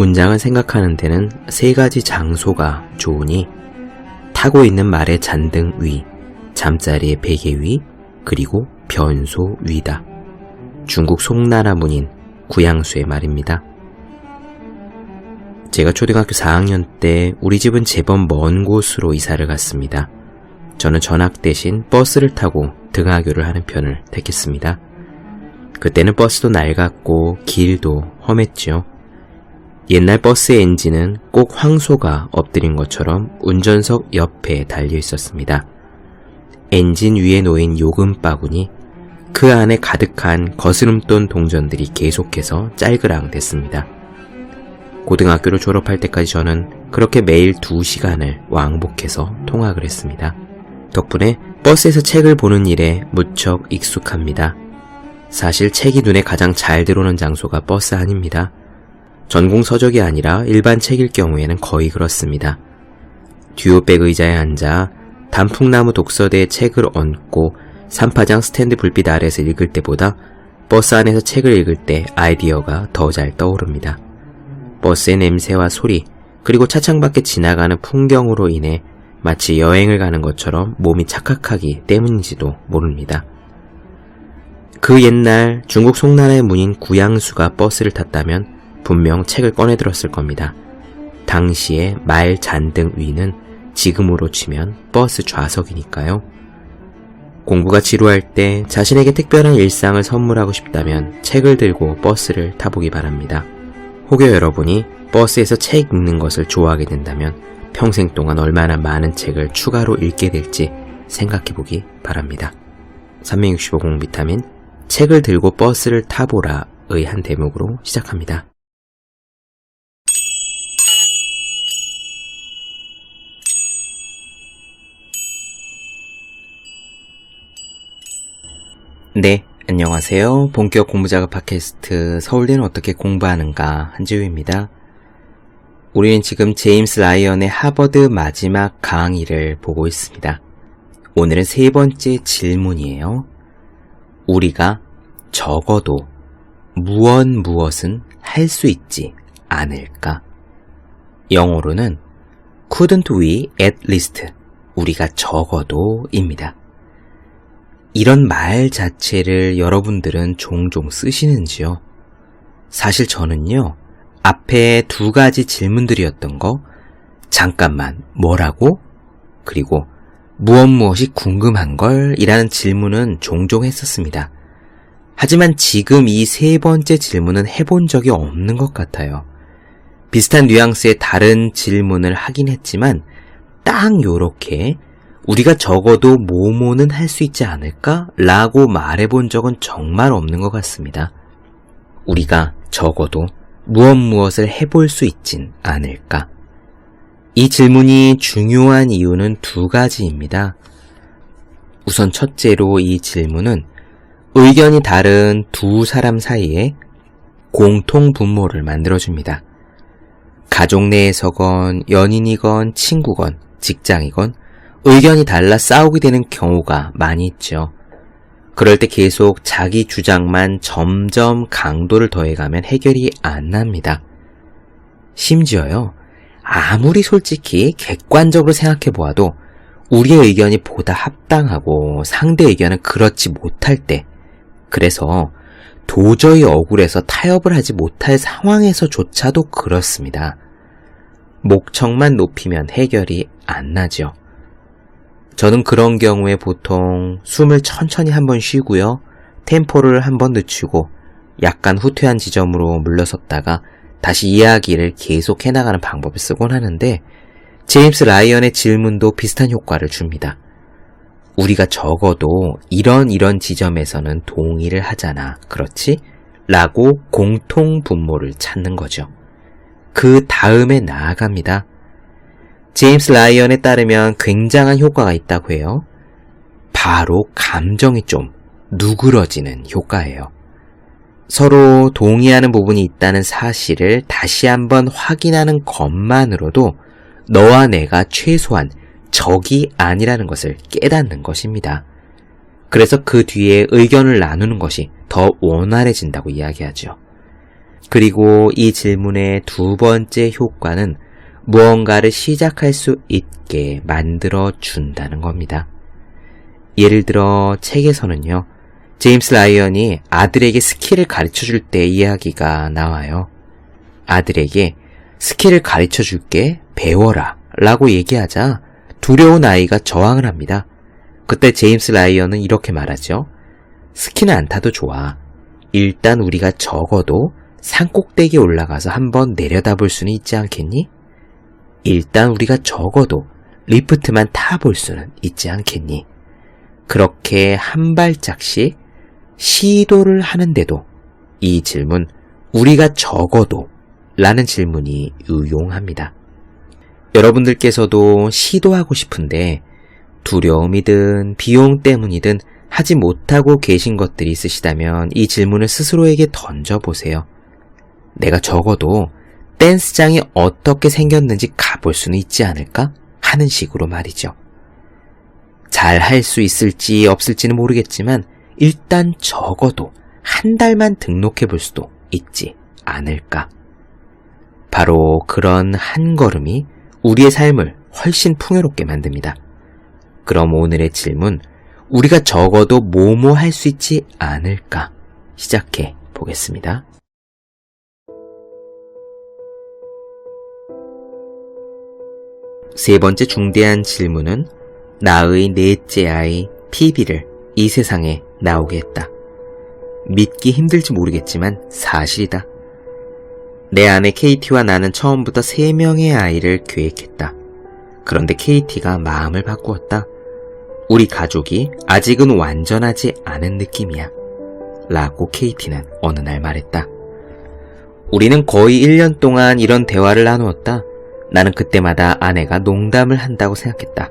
문장을 생각하는 데는 세 가지 장소가 좋으니 타고 있는 말의 잔등 위, 잠자리의 베개 위, 그리고 변소 위다. 중국 송나라 문인 구양수의 말입니다. 제가 초등학교 4학년 때 우리 집은 제법 먼 곳으로 이사를 갔습니다. 저는 전학 대신 버스를 타고 등하교를 하는 편을 택했습니다. 그때는 버스도 낡았고 길도 험했지요. 옛날 버스의 엔진은 꼭 황소가 엎드린 것처럼 운전석 옆에 달려 있었습니다. 엔진 위에 놓인 요금 바구니, 그 안에 가득한 거스름돈 동전들이 계속해서 짤그랑 됐습니다. 고등학교를 졸업할 때까지 저는 그렇게 매일 2시간을 왕복해서 통학을 했습니다. 덕분에 버스에서 책을 보는 일에 무척 익숙합니다. 사실 책이 눈에 가장 잘 들어오는 장소가 버스 안입니다. 전공 서적이 아니라 일반 책일 경우에는 거의 그렇습니다. 듀오백 의자에 앉아 단풍나무 독서대에 책을 얹고 삼파장 스탠드 불빛 아래에서 읽을 때보다 버스 안에서 책을 읽을 때 아이디어가 더 잘 떠오릅니다. 버스의 냄새와 소리, 그리고 차창 밖에 지나가는 풍경으로 인해 마치 여행을 가는 것처럼 몸이 착각하기 때문인지도 모릅니다. 그 옛날 중국 송나라의 문인 구양수가 버스를 탔다면 분명 책을 꺼내 들었을 겁니다. 당시의 말 잔등 위는 지금으로 치면 버스 좌석이니까요. 공부가 지루할 때 자신에게 특별한 일상을 선물하고 싶다면 책을 들고 버스를 타보기 바랍니다. 혹여 여러분이 버스에서 책 읽는 것을 좋아하게 된다면 평생 동안 얼마나 많은 책을 추가로 읽게 될지 생각해 보기 바랍니다. 365 공 비타민 책을 들고 버스를 타보라의 한 대목으로 시작합니다. 네, 안녕하세요. 본격 공부작업 팟캐스트 서울대는 어떻게 공부하는가 한지우입니다. 우리는 지금 제임스 라이언의 하버드 마지막 강의를 보고 있습니다. 오늘은 세 번째 질문이에요. 우리가 적어도 무엇 무엇은 할 수 있지 않을까? 영어로는 couldn't we at least 우리가 적어도입니다. 이런 말 자체를 여러분들은 종종 쓰시는지요? 사실 저는요, 앞에 두 가지 질문들이었던 거, 잠깐만, 뭐라고? 그리고 무엇 무엇이 궁금한 걸? 이라는 질문은 종종 했었습니다. 하지만 지금 이 세 번째 질문은 해본 적이 없는 것 같아요. 비슷한 뉘앙스의 다른 질문을 하긴 했지만, 딱 요렇게 우리가 적어도 모모는 할 수 있지 않을까? 라고 말해본 적은 정말 없는 것 같습니다. 우리가 적어도 무엇 무엇을 해볼 수 있진 않을까? 이 질문이 중요한 이유는 두 가지입니다. 우선 첫째로 이 질문은 의견이 다른 두 사람 사이에 공통 분모를 만들어줍니다. 가족 내에서건 연인이건 친구건 직장이건 의견이 달라 싸우게 되는 경우가 많이 있죠. 그럴 때 계속 자기 주장만 점점 강도를 더해가면 해결이 안 납니다. 심지어요, 아무리 솔직히 객관적으로 생각해 보아도 우리의 의견이 보다 합당하고 상대 의견은 그렇지 못할 때, 그래서 도저히 억울해서 타협을 하지 못할 상황에서조차도 그렇습니다. 목청만 높이면 해결이 안 나죠. 저는 그런 경우에 보통 숨을 천천히 한번 쉬고요. 템포를 한번 늦추고 약간 후퇴한 지점으로 물러섰다가 다시 이야기를 계속 해나가는 방법을 쓰곤 하는데 제임스 라이언의 질문도 비슷한 효과를 줍니다. 우리가 적어도 이런 이런 지점에서는 동의를 하잖아. 그렇지? 라고 공통 분모를 찾는 거죠. 그 다음에 나아갑니다. 제임스 라이언에 따르면 굉장한 효과가 있다고 해요. 바로 감정이 좀 누그러지는 효과예요. 서로 동의하는 부분이 있다는 사실을 다시 한번 확인하는 것만으로도 너와 내가 최소한 적이 아니라는 것을 깨닫는 것입니다. 그래서 그 뒤에 의견을 나누는 것이 더 원활해진다고 이야기하죠. 그리고 이 질문의 두 번째 효과는 무언가를 시작할 수 있게 만들어 준다는 겁니다. 예를 들어 책에서는요, 제임스 라이언이 아들에게 스키를 가르쳐 줄 때 이야기가 나와요. 아들에게 스키를 가르쳐 줄게, 배워라 라고 얘기하자 두려운 아이가 저항을 합니다. 그때 제임스 라이언은 이렇게 말하죠. 스키는 안 타도 좋아. 일단 우리가 적어도 산 꼭대기에 올라가서 한번 내려다볼 수는 있지 않겠니? 일단 우리가 적어도 리프트만 타볼 수는 있지 않겠니? 그렇게 한 발짝씩 시도를 하는데도 이 질문, 우리가 적어도 라는 질문이 유용합니다. 여러분들께서도 시도하고 싶은데 두려움이든 비용 때문이든 하지 못하고 계신 것들이 있으시다면 이 질문을 스스로에게 던져보세요. 내가 적어도 댄스장이 어떻게 생겼는지 가볼 수는 있지 않을까? 하는 식으로 말이죠. 잘 할 수 있을지 없을지는 모르겠지만 일단 적어도 한 달만 등록해 볼 수도 있지 않을까? 바로 그런 한 걸음이 우리의 삶을 훨씬 풍요롭게 만듭니다. 그럼 오늘의 질문, 우리가 적어도 뭐뭐 할 수 있지 않을까? 시작해 보겠습니다. 세 번째 중대한 질문은 나의 넷째 아이 피비를 이 세상에 나오게 했다. 믿기 힘들지 모르겠지만 사실이다. 내 아내 KT와 나는 처음부터 세 명의 아이를 계획했다. 그런데 KT가 마음을 바꾸었다. 우리 가족이 아직은 완전하지 않은 느낌이야. 라고 KT는 어느 날 말했다. 우리는 거의 1년 동안 이런 대화를 나누었다. 나는 그때마다 아내가 농담을 한다고 생각했다.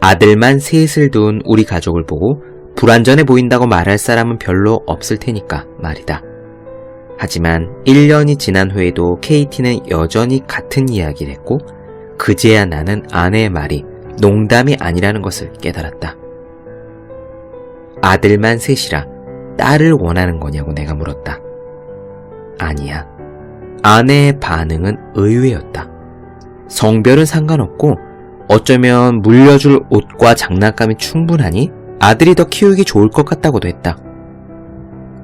아들만 셋을 둔 우리 가족을 보고 불완전해 보인다고 말할 사람은 별로 없을 테니까 말이다. 하지만 1년이 지난 후에도 KT는 여전히 같은 이야기를 했고 그제야 나는 아내의 말이 농담이 아니라는 것을 깨달았다. 아들만 셋이라 딸을 원하는 거냐고 내가 물었다. 아니야. 아내의 반응은 의외였다. 성별은 상관없고 어쩌면 물려줄 옷과 장난감이 충분하니 아들이 더 키우기 좋을 것 같다고도 했다.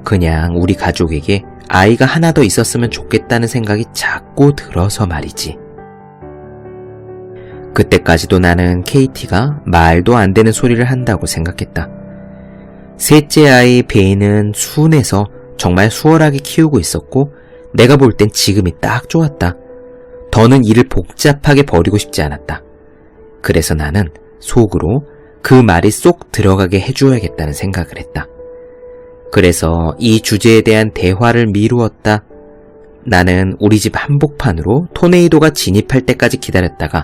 그냥 우리 가족에게 아이가 하나 더 있었으면 좋겠다는 생각이 자꾸 들어서 말이지. 그때까지도 나는 KT가 말도 안 되는 소리를 한다고 생각했다. 셋째 아이 베이는 순해서 정말 수월하게 키우고 있었고 내가 볼 땐 지금이 딱 좋았다. 더는 일을 복잡하게 버리고 싶지 않았다. 그래서 나는 속으로 그 말이 쏙 들어가게 해줘야겠다는 생각을 했다. 그래서 이 주제에 대한 대화를 미루었다. 나는 우리 집 한복판으로 토네이도가 진입할 때까지 기다렸다가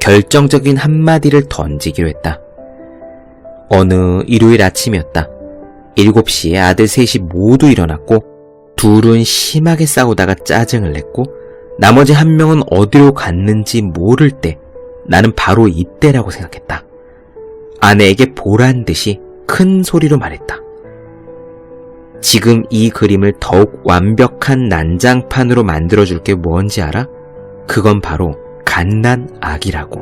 결정적인 한마디를 던지기로 했다. 어느 일요일 아침이었다. 7시에 아들 셋이 모두 일어났고 둘은 심하게 싸우다가 짜증을 냈고 나머지 한 명은 어디로 갔는지 모를 때 나는 바로 이때라고 생각했다. 아내에게 보란 듯이 큰 소리로 말했다. 지금 이 그림을 더욱 완벽한 난장판으로 만들어줄 게 뭔지 알아? 그건 바로 갓난 아기라고.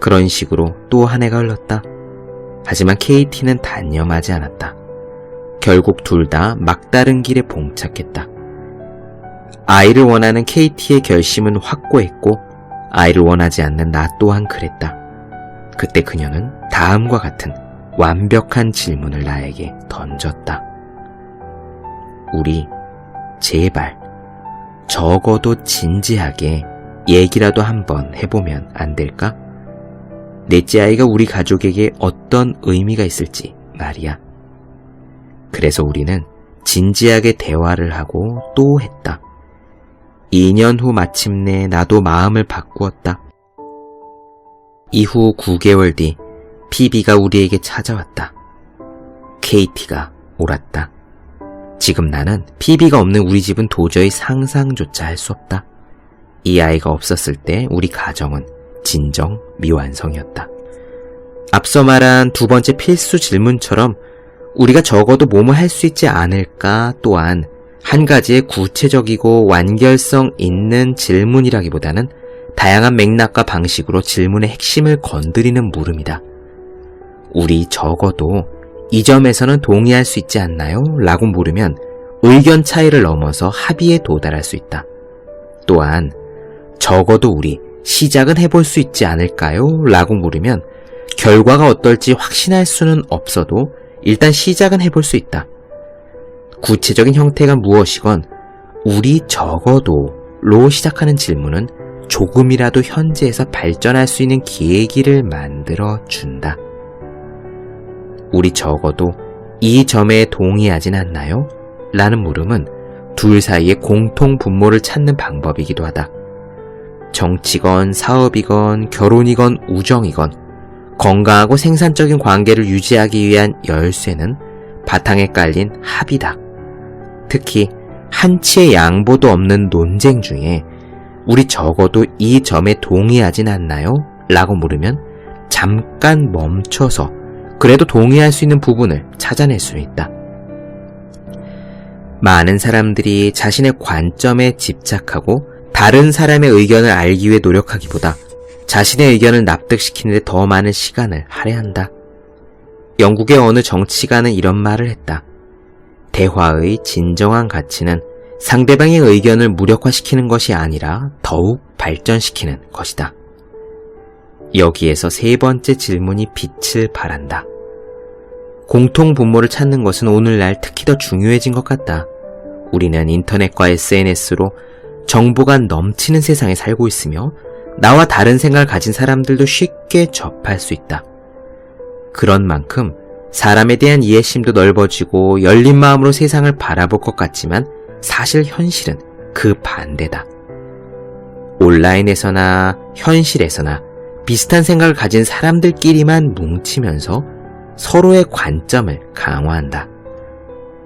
그런 식으로 또 한 해가 흘렀다. 하지만 KT는 단념하지 않았다. 결국 둘 다 막다른 길에 봉착했다. 아이를 원하는 KT의 결심은 확고했고 아이를 원하지 않는 나 또한 그랬다. 그때 그녀는 다음과 같은 완벽한 질문을 나에게 던졌다. 우리 제발 적어도 진지하게 얘기라도 한번 해보면 안 될까? 넷째 아이가 우리 가족에게 어떤 의미가 있을지 말이야. 그래서 우리는 진지하게 대화를 하고 또 했다. 2년 후 마침내 나도 마음을 바꾸었다. 이후 9개월 뒤 피비가 우리에게 찾아왔다. KT가 옳았다. 지금 나는 피비가 없는 우리 집은 도저히 상상조차 할 수 없다. 이 아이가 없었을 때 우리 가정은 진정 미완성이었다. 앞서 말한 두 번째 필수 질문처럼 우리가 적어도 뭐뭐 할 수 있지 않을까 또한 한 가지의 구체적이고 완결성 있는 질문이라기보다는 다양한 맥락과 방식으로 질문의 핵심을 건드리는 물음이다. 우리 적어도 이 점에서는 동의할 수 있지 않나요? 라고 물으면 의견 차이를 넘어서 합의에 도달할 수 있다. 또한 적어도 우리 시작은 해볼 수 있지 않을까요? 라고 물으면 결과가 어떨지 확신할 수는 없어도 일단 시작은 해볼 수 있다. 구체적인 형태가 무엇이건 우리 적어도 로 시작하는 질문은 조금이라도 현재에서 발전할 수 있는 기회기를 만들어 준다. 우리 적어도 이 점에 동의하진 않나요? 라는 물음은 둘 사이의 공통 분모를 찾는 방법이기도 하다. 정치건 사업이건 결혼이건 우정이건 건강하고 생산적인 관계를 유지하기 위한 열쇠는 바탕에 깔린 합이다. 특히 한치의 양보도 없는 논쟁 중에 우리 적어도 이 점에 동의하진 않나요? 라고 물으면 잠깐 멈춰서 그래도 동의할 수 있는 부분을 찾아낼 수 있다. 많은 사람들이 자신의 관점에 집착하고 다른 사람의 의견을 알기 위해 노력하기보다 자신의 의견을 납득시키는데 더 많은 시간을 할애한다. 영국의 어느 정치가는 이런 말을 했다. 대화의 진정한 가치는 상대방의 의견을 무력화시키는 것이 아니라 더욱 발전시키는 것이다. 여기에서 세 번째 질문이 빛을 발한다. 공통 분모를 찾는 것은 오늘날 특히 더 중요해진 것 같다. 우리는 인터넷과 SNS로 정보가 넘치는 세상에 살고 있으며 나와 다른 생각을 가진 사람들도 쉽게 접할 수 있다. 그런 만큼 사람에 대한 이해심도 넓어지고 열린 마음으로 세상을 바라볼 것 같지만 사실 현실은 그 반대다. 온라인에서나 현실에서나 비슷한 생각을 가진 사람들끼리만 뭉치면서 서로의 관점을 강화한다.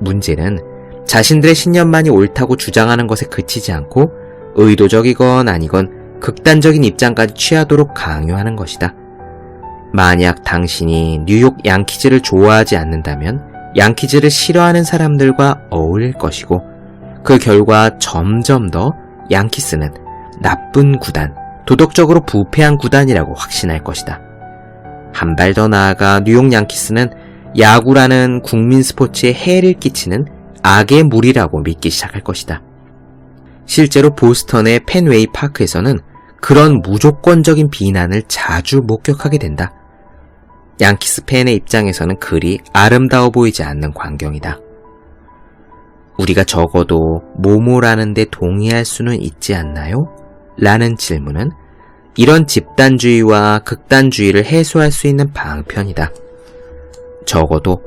문제는 자신들의 신념만이 옳다고 주장하는 것에 그치지 않고 의도적이건 아니건 극단적인 입장까지 취하도록 강요하는 것이다. 만약 당신이 뉴욕 양키즈를 좋아하지 않는다면 양키즈를 싫어하는 사람들과 어울릴 것이고 그 결과 점점 더 양키스는 나쁜 구단, 도덕적으로 부패한 구단이라고 확신할 것이다. 한 발 더 나아가 뉴욕 양키스는 야구라는 국민 스포츠에 해를 끼치는 악의 물이라고 믿기 시작할 것이다. 실제로 보스턴의 펜웨이 파크에서는 그런 무조건적인 비난을 자주 목격하게 된다. 양키스 팬의 입장에서는 그리 아름다워 보이지 않는 광경이다. 우리가 적어도 모모라는데 동의할 수는 있지 않나요? 라는 질문은 이런 집단주의와 극단주의를 해소할 수 있는 방편이다. 적어도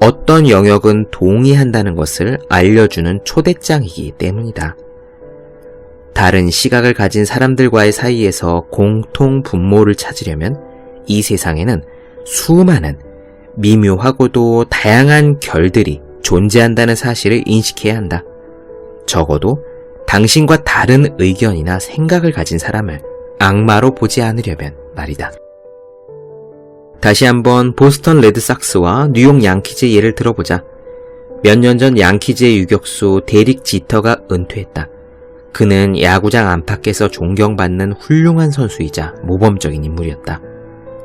어떤 영역은 동의한다는 것을 알려주는 초대장이기 때문이다. 다른 시각을 가진 사람들과의 사이에서 공통 분모를 찾으려면 이 세상에는 수많은 미묘하고도 다양한 결들이 존재한다는 사실을 인식해야 한다. 적어도 당신과 다른 의견이나 생각을 가진 사람을 악마로 보지 않으려면 말이다. 다시 한번 보스턴 레드삭스와 뉴욕 양키즈 예를 들어보자. 몇 년 전 양키즈의 유격수 데릭 지터가 은퇴했다. 그는 야구장 안팎에서 존경받는 훌륭한 선수이자 모범적인 인물이었다.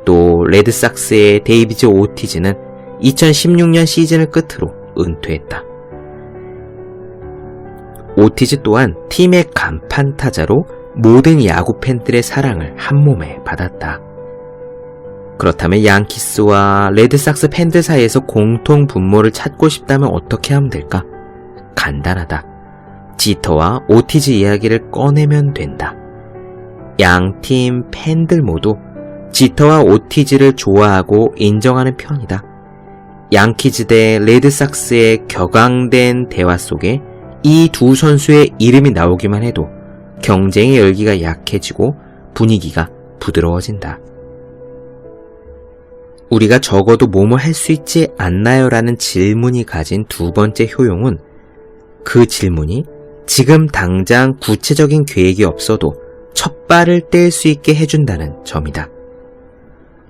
또 레드삭스의 데이비즈 오티즈는 2016년 시즌을 끝으로 은퇴했다. 오티즈 또한 팀의 간판 타자로 모든 야구 팬들의 사랑을 한 몸에 받았다. 그렇다면 양키스와 레드삭스 팬들 사이에서 공통 분모를 찾고 싶다면 어떻게 하면 될까? 간단하다. 지터와 오티즈 이야기를 꺼내면 된다. 양 팀 팬들 모두 지터와 오티즈를 좋아하고 인정하는 편이다. 양키즈 대 레드삭스의 격앙된 대화 속에 이 두 선수의 이름이 나오기만 해도 경쟁의 열기가 약해지고 분위기가 부드러워진다. 우리가 적어도 뭐뭐 할수 있지 않나요? 라는 질문이 가진 두 번째 효용은 그 질문이 지금 당장 구체적인 계획이 없어도 첫 발을 뗄 수 있게 해준다는 점이다.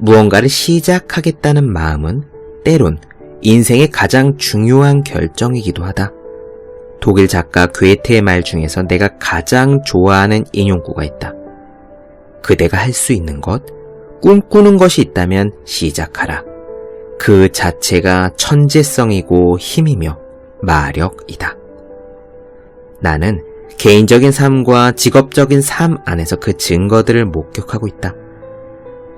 무언가를 시작하겠다는 마음은 때론 인생의 가장 중요한 결정이기도 하다. 독일 작가 괴테의 말 중에서 내가 가장 좋아하는 인용구가 있다. 그대가 할 수 있는 것, 꿈꾸는 것이 있다면 시작하라. 그 자체가 천재성이고 힘이며 마력이다. 나는 개인적인 삶과 직업적인 삶 안에서 그 증거들을 목격하고 있다.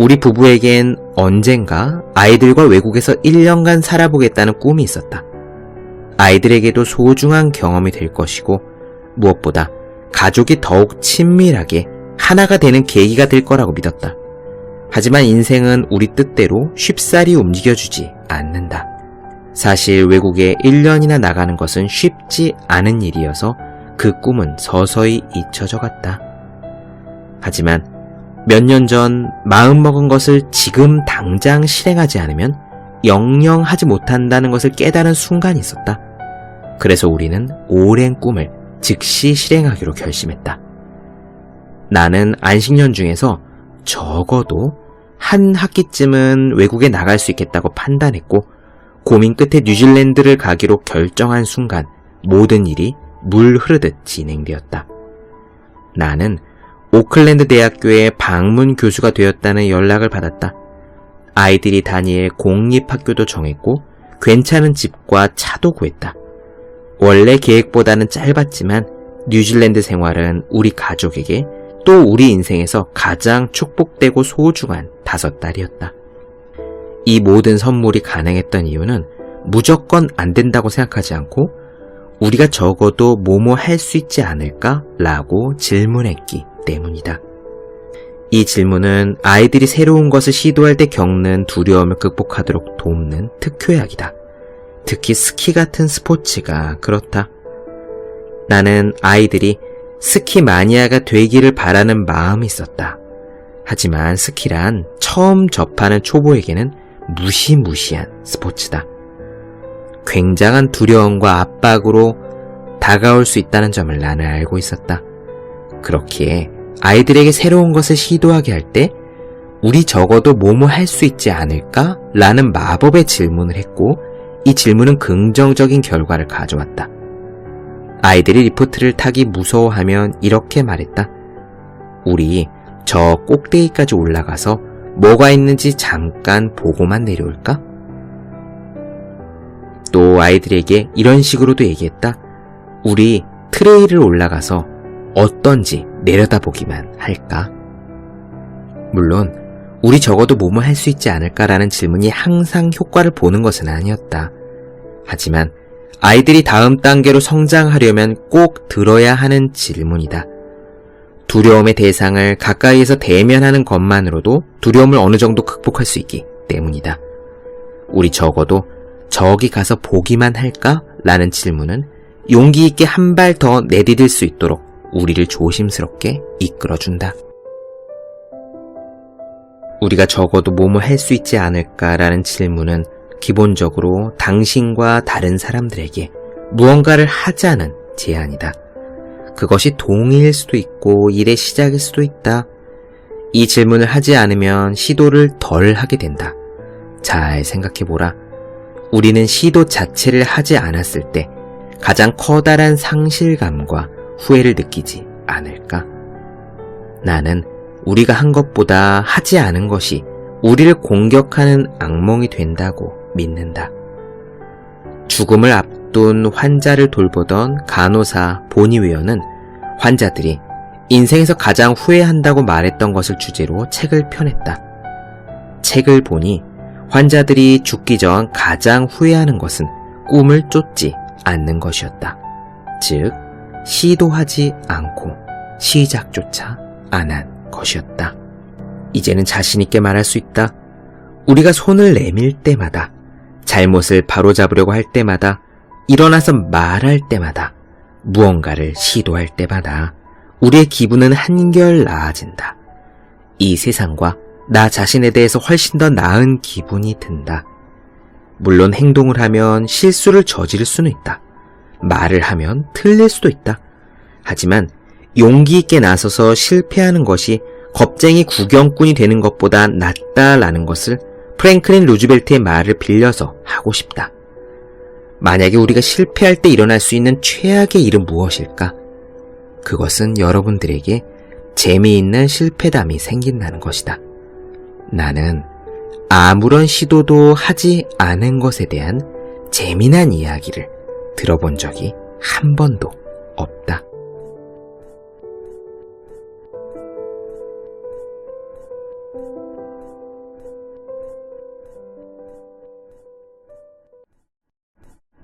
우리 부부에겐 언젠가 아이들과 외국에서 1년간 살아보겠다는 꿈이 있었다. 아이들에게도 소중한 경험이 될 것이고 무엇보다 가족이 더욱 친밀하게 하나가 되는 계기가 될 거라고 믿었다. 하지만 인생은 우리 뜻대로 쉽사리 움직여주지 않는다. 사실 외국에 1년이나 나가는 것은 쉽지 않은 일이어서 그 꿈은 서서히 잊혀져 갔다. 하지만 몇 년 전 마음먹은 것을 지금 당장 실행하지 않으면 영영 하지 못한다는 것을 깨달은 순간이 있었다. 그래서 우리는 오랜 꿈을 즉시 실행하기로 결심했다. 나는 안식년 중에서 적어도 한 학기쯤은 외국에 나갈 수 있겠다고 판단했고 고민 끝에 뉴질랜드를 가기로 결정한 순간 모든 일이 물 흐르듯 진행되었다. 나는 오클랜드 대학교의 방문 교수가 되었다는 연락을 받았다. 아이들이 다닐 공립학교도 정했고 괜찮은 집과 차도 구했다. 원래 계획보다는 짧았지만 뉴질랜드 생활은 우리 가족에게 또 우리 인생에서 가장 축복되고 소중한 다섯 달이었다. 이 모든 선물이 가능했던 이유는 무조건 안 된다고 생각하지 않고 우리가 적어도 뭐뭐 할 수 있지 않을까? 라고 질문했기 때문이다. 이 질문은 아이들이 새로운 것을 시도할 때 겪는 두려움을 극복하도록 돕는 특효약이다. 특히 스키 같은 스포츠가 그렇다. 나는 아이들이 스키 마니아가 되기를 바라는 마음이 있었다. 하지만 스키란 처음 접하는 초보에게는 무시무시한 스포츠다. 굉장한 두려움과 압박으로 다가올 수 있다는 점을 나는 알고 있었다. 그렇기에 아이들에게 새로운 것을 시도하게 할 때 우리 적어도 뭐뭐 할 수 있지 않을까? 라는 마법의 질문을 했고 이 질문은 긍정적인 결과를 가져왔다. 아이들이 리프트를 타기 무서워하면 이렇게 말했다. 우리 저 꼭대기까지 올라가서 뭐가 있는지 잠깐 보고만 내려올까? 또 아이들에게 이런 식으로도 얘기했다. 우리 트레일을 올라가서 어떤지 내려다보기만 할까? 물론 우리 적어도 뭐뭐 할수 있지 않을까라는 질문이 항상 효과를 보는 것은 아니었다. 하지만 아이들이 다음 단계로 성장하려면 꼭 들어야 하는 질문이다. 두려움의 대상을 가까이에서 대면하는 것만으로도 두려움을 어느 정도 극복할 수 있기 때문이다. 우리 적어도 저기 가서 보기만 할까? 라는 질문은 용기 있게 한 발 더 내디딜 수 있도록 우리를 조심스럽게 이끌어준다. 우리가 적어도 뭐뭐 할수 있지 않을까라는 질문은 기본적으로 당신과 다른 사람들에게 무언가를 하자는 제안이다. 그것이 동의일 수도 있고 일의 시작일 수도 있다. 이 질문을 하지 않으면 시도를 덜 하게 된다. 잘 생각해보라. 우리는 시도 자체를 하지 않았을 때 가장 커다란 상실감과 후회를 느끼지 않을까? 나는 우리가 한 것보다 하지 않은 것이 우리를 공격하는 악몽이 된다고 믿는다. 죽음을 앞둔 환자를 돌보던 간호사 보니웨어는 환자들이 인생에서 가장 후회한다고 말했던 것을 주제로 책을 펴냈다. 책을 보니 환자들이 죽기 전 가장 후회하는 것은 꿈을 쫓지 않는 것이었다. 즉, 시도하지 않고 시작조차 안 한 것이었다. 이제는 자신있게 말할 수 있다. 우리가 손을 내밀 때마다, 잘못을 바로잡으려고 할 때마다, 일어나서 말할 때마다, 무언가를 시도할 때마다, 우리의 기분은 한결 나아진다. 이 세상과 나 자신에 대해서 훨씬 더 나은 기분이 든다. 물론 행동을 하면 실수를 저지를 수는 있다. 말을 하면 틀릴 수도 있다. 하지만 용기 있게 나서서 실패하는 것이 겁쟁이 구경꾼이 되는 것보다 낫다라는 것을 프랭클린 루즈벨트의 말을 빌려서 하고 싶다. 만약에 우리가 실패할 때 일어날 수 있는 최악의 일은 무엇일까? 그것은 여러분들에게 재미있는 실패담이 생긴다는 것이다. 나는 아무런 시도도 하지 않은 것에 대한 재미난 이야기를 들어본 적이 한 번도 없다.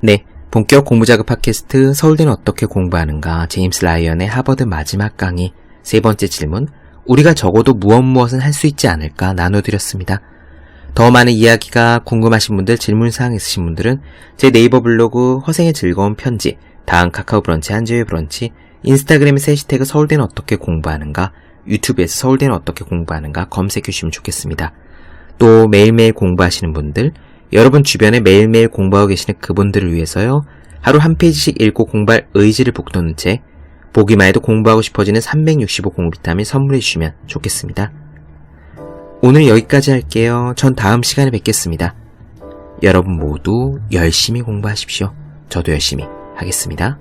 네, 본격 공부자극 팟캐스트 서울대는 어떻게 공부하는가 제임스 라이언의 하버드 마지막 강의 세 번째 질문 우리가 적어도 무엇 무엇은 할 수 있지 않을까 나눠드렸습니다. 더 많은 이야기가 궁금하신 분들 질문사항 있으신 분들은 제 네이버 블로그 허생의 즐거운 편지 다음 카카오 브런치 한주의 브런치 인스타그램에서 해시태그 서울대는 어떻게 공부하는가 유튜브에서 서울대는 어떻게 공부하는가 검색해 주시면 좋겠습니다. 또 매일매일 공부하시는 분들 여러분 주변에 매일매일 공부하고 계시는 그분들을 위해서요. 하루 한 페이지씩 읽고 공부할 의지를 북돋는 책, 보기만 해도 공부하고 싶어지는 365 공비타민 선물해 주시면 좋겠습니다. 오늘 여기까지 할게요. 전 다음 시간에 뵙겠습니다. 여러분 모두 열심히 공부하십시오. 저도 열심히 하겠습니다.